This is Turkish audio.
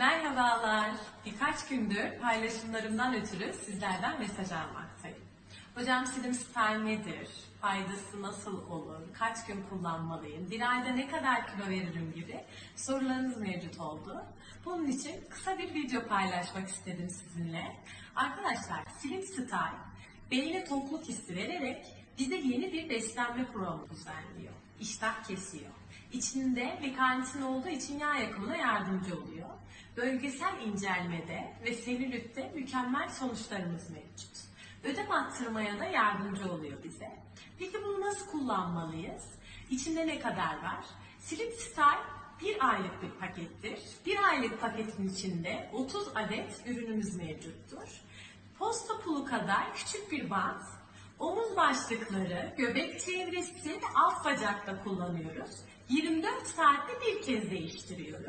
Merhabalar. Birkaç gündür paylaşımlarımdan ötürü sizlerden mesaj almaktayım. Hocam silim sper nedir? Faydası nasıl olur? Kaç gün kullanmalıyım? Bir ayda ne kadar kilo veririm gibi sorularınız mevcut oldu. Bunun için kısa bir video paylaşmak istedim sizinle. Arkadaşlar Slim Style beyne tokluk hissi vererek bize yeni bir beslenme programı düzenliyor. İştah kesiyor. İçinde mekanisin olduğu için yağ yakımına yardımcı oluyor. Bölgesel incelmede ve selülitte mükemmel sonuçlarımız mevcut. Ödem attırmaya da yardımcı oluyor bize. Peki bunu nasıl kullanmalıyız? İçinde ne kadar var? Slim Style bir aylık bir pakettir. Bir aylık paketin içinde 30 adet ürünümüz mevcuttur. Posta pulu kadar küçük bir bant, omuz başlıkları, göbek çevresi ve alt bacakta kullanıyoruz. 24 saatte bir kez değiştiriyoruz.